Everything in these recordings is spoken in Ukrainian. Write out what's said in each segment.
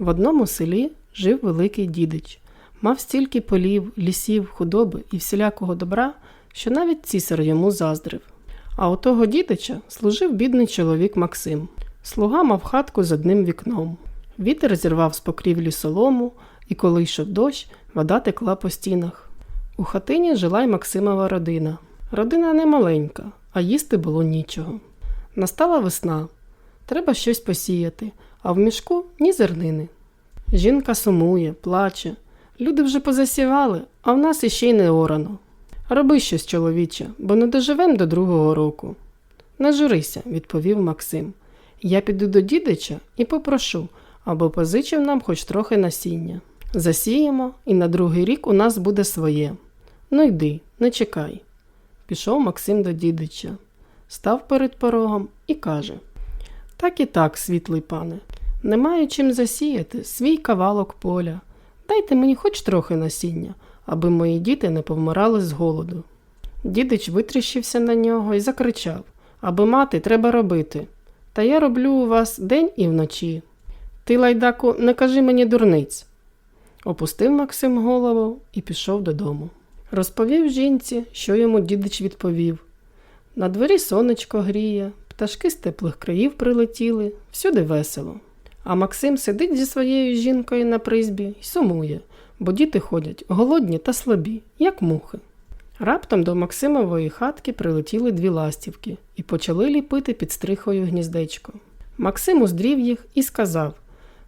В одному селі жив великий дідич. Мав стільки полів, лісів, худоби і всілякого добра, що навіть цісар йому заздрив. А у того дідича служив бідний чоловік Максим. Слуга мав хатку з одним вікном. Вітер зірвав з покрівлі солому, і коли йшов дощ, вода текла по стінах. У хатині жила й Максимова родина. Родина не маленька, а їсти було нічого. Настала весна. Треба щось посіяти, а в мішку ні зернини. Жінка сумує, плаче. Люди вже позасівали, а в нас іще й не орано. Роби щось, чоловіче, бо не доживем до другого року. Не журися, відповів Максим. Я піду до дідича і попрошу, аби позичив нам хоч трохи насіння. Засіємо, і на другий рік у нас буде своє. Ну йди, не чекай. Пішов Максим до дідича, став перед порогом і каже: Так і так, світлий пане, не маю чим засіяти свій кавалок поля. Дайте мені хоч трохи насіння, аби мої діти не повмирали з голоду. Дідич витріщився на нього і закричав Аби мати, треба робити. Та я роблю у вас день і вночі. Ти, лайдаку, не кажи мені дурниць. Опустив Максим голову і пішов додому. Розповів жінці, що йому дідич відповів. На дворі сонечко гріє, пташки з теплих країв прилетіли, всюди весело. А Максим сидить зі своєю жінкою на призбі й сумує, бо діти ходять голодні та слабі, як мухи. Раптом до Максимової хатки прилетіли дві ластівки і почали ліпити під стрихою гніздечко. Максим уздрів їх і сказав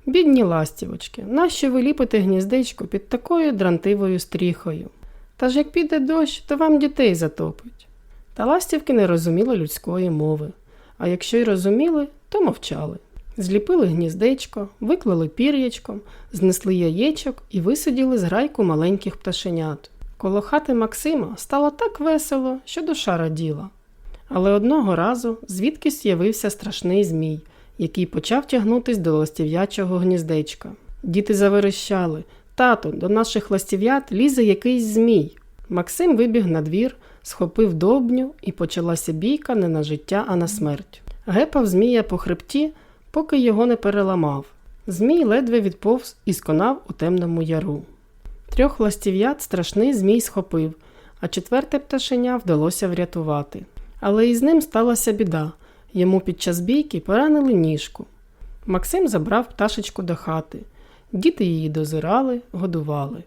Бідні ластівочки, нащо ви ліпите гніздечко під такою дрантивою стріхою? Та ж як піде дощ, то вам дітей затопить. Та ластівки не розуміли людської мови, а якщо й розуміли, то мовчали. Зліпили гніздечко, виклали пір'ячком, знесли яєчок і висиділи зграйку маленьких пташенят. Коло хати Максима стало так весело, що душа раділа. Але одного разу звідкись з'явився страшний змій, який почав тягнутись до ластів'ячого гніздечка. Діти заверещали Тату, до наших ластів'ят лізе якийсь змій. Максим вибіг на двір, схопив довбню і почалася бійка не на життя, а на смерть. Гепав змія по хребті, поки його не переламав. Змій ледве відповз і сконав у темному яру. Трьох ластів'ят страшний змій схопив, а четверте пташеня вдалося врятувати. Але із ним сталася біда. Йому під час бійки поранили ніжку. Максим забрав пташечку до хати. Діти її дозирали, годували.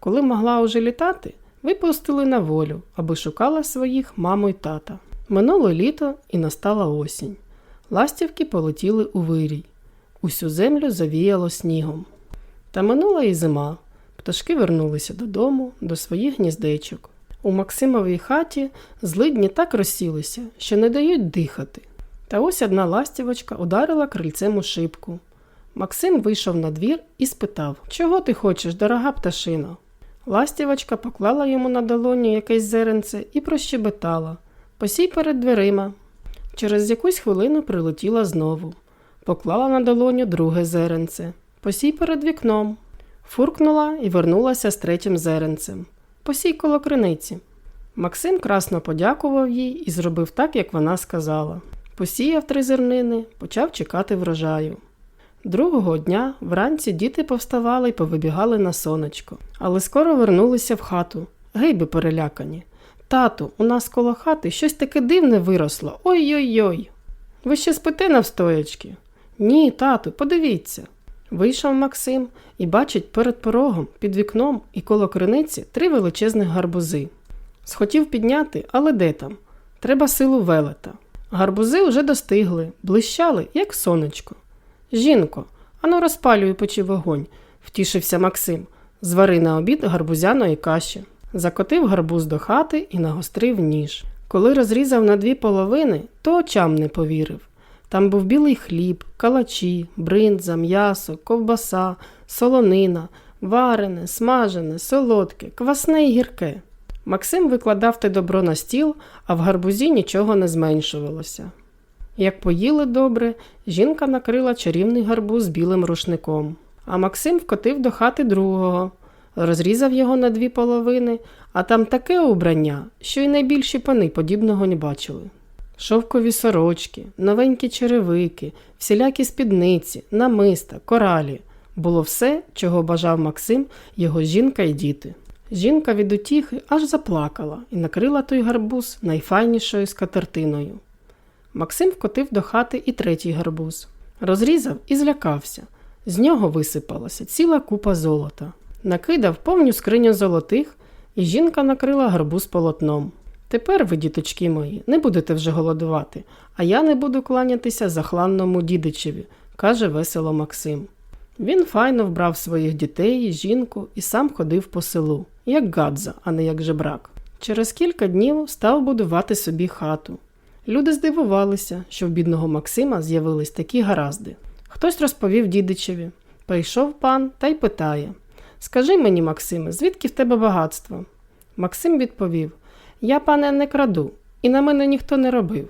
Коли могла уже літати, випустили на волю, аби шукала своїх маму й тата. Минуло літо і настала осінь. Ластівки полетіли у вирій. Усю землю завіяло снігом. Та минула і зима. Пташки вернулися додому, до своїх гніздечок. У Максимовій хаті злидні так розсілися, що не дають дихати. Та ось одна ластівочка ударила крильцем у шибку. Максим вийшов на двір і спитав Чого ти хочеш, дорога пташино? Ластівочка поклала йому на долоню якесь зеренце і прощебетала Посій перед дверима. Через якусь хвилину прилетіла знову. Поклала на долоню друге зеренце. Посій перед вікном. Фуркнула і вернулася з третім зеренцем. Посій коло криниці. Максим красно подякував їй і зробив так, як вона сказала. Посіяв три зернини, почав чекати врожаю. Другого дня вранці діти повставали й повибігали на сонечко, але скоро вернулися в хату, гейби перелякані. Тату, у нас коло хати щось таке дивне виросло. Ой-ой-ой. Ви ще спите навстоячки? Ні, тату, подивіться. Вийшов Максим і бачить перед порогом, під вікном і коло криниці три величезних гарбузи. Схотів підняти, але де там? Треба силу велета. Гарбузи вже достигли, блищали, як сонечко. Жінко, ану розпалюй печі вогонь, втішився Максим. Звари на обід гарбузяної каші. Закотив гарбуз до хати і нагострив ніж. Коли розрізав на дві половини, то очам не повірив. Там був білий хліб, калачі, бринза, м'ясо, ковбаса, солонина, варене, смажене, солодке, квасне і гірке. Максим викладав те добро на стіл, а в гарбузі нічого не зменшувалося. Як поїли добре, жінка накрила чарівний гарбуз білим рушником, а Максим вкотив до хати другого, розрізав його на дві половини, а там таке убрання, що й найбільші пани подібного не бачили. Шовкові сорочки, новенькі черевики, всілякі спідниці, намиста, коралі. було все, чого бажав Максим, його жінка і діти. Жінка від утіхи аж заплакала і накрила той гарбуз найфайнішою скатертиною. Максим вкотив до хати і третій гарбуз. Розрізав і злякався. З нього висипалася ціла купа золота. Накидав повню скриню золотих, і жінка накрила гарбуз полотном. Тепер ви, діточки мої, не будете вже голодувати, а я не буду кланятися захланному дідичеві, каже весело Максим. Він файно вбрав своїх дітей, жінку і сам ходив по селу, як гадза, а не як жебрак. Через кілька днів став будувати собі хату. Люди здивувалися, що в бідного Максима з'явились такі гаразди. Хтось розповів дідичеві. Прийшов пан та й питає Скажи мені, Максиме, звідки в тебе багатство? Максим відповів Я, пане, не краду, і на мене ніхто не робив.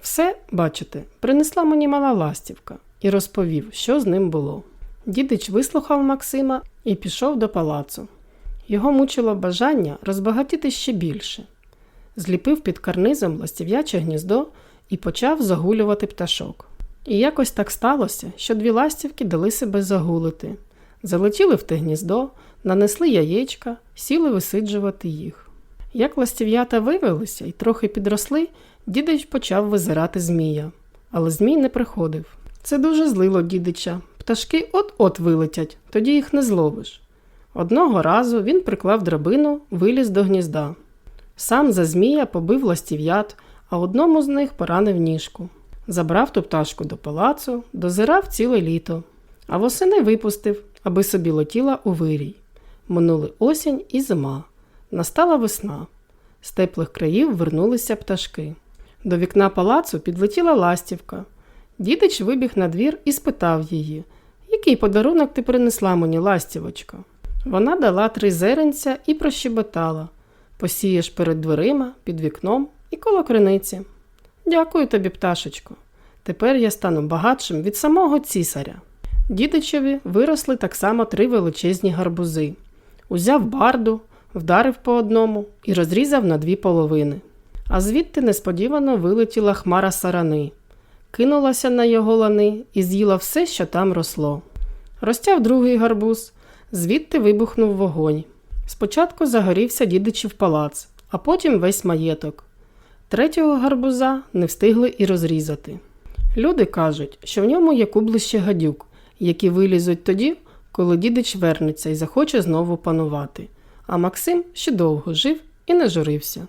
Все, бачите, принесла мені мала ластівка і розповів, що з ним було. Дідич вислухав Максима і пішов до палацу. Його мучило бажання розбагатіти ще більше. Зліпив під карнизом ластів'яче гніздо і почав загулювати пташок. І якось так сталося, що дві ластівки дали себе загулити. Залетіли в те гніздо, нанесли яєчка, сіли висиджувати їх. Як ластів'ята вивелися і трохи підросли, дідич почав визирати змія. Але змій не приходив. Це дуже злило дідича. Пташки от-от вилетять, тоді їх не зловиш. Одного разу він приклав драбину, виліз до гнізда. Сам за змія побив ластів'ят, а одному з них поранив ніжку. Забрав ту пташку до палацу, дозирав ціле літо, а восени випустив, аби собі летіла у вирій. Минули осінь і зима. Настала весна. З теплих країв вернулися пташки. До вікна палацу підлетіла ластівка. Дідич вибіг на двір і спитав її, який подарунок ти принесла мені, ластівочка? Вона дала три зеренця і прощебетала посієш перед дверима, під вікном і коло криниці. Дякую тобі, пташечко. Тепер я стану багатшим від самого цісаря. Дідичеві виросли так само три величезні гарбузи. Узяв барду, вдарив по одному і розрізав на дві половини. А звідти несподівано вилетіла хмара сарани, кинулася на його лани і з'їла все, що там росло. Розтяв другий гарбуз, звідти вибухнув вогонь. Спочатку загорівся дідичів палац, а потім весь маєток. Третього гарбуза не встигли і розрізати. Люди кажуть, що в ньому є кублище гадюк, які вилізуть тоді, коли дідич вернеться і захоче знову панувати. А Максим ще довго жив і не журився.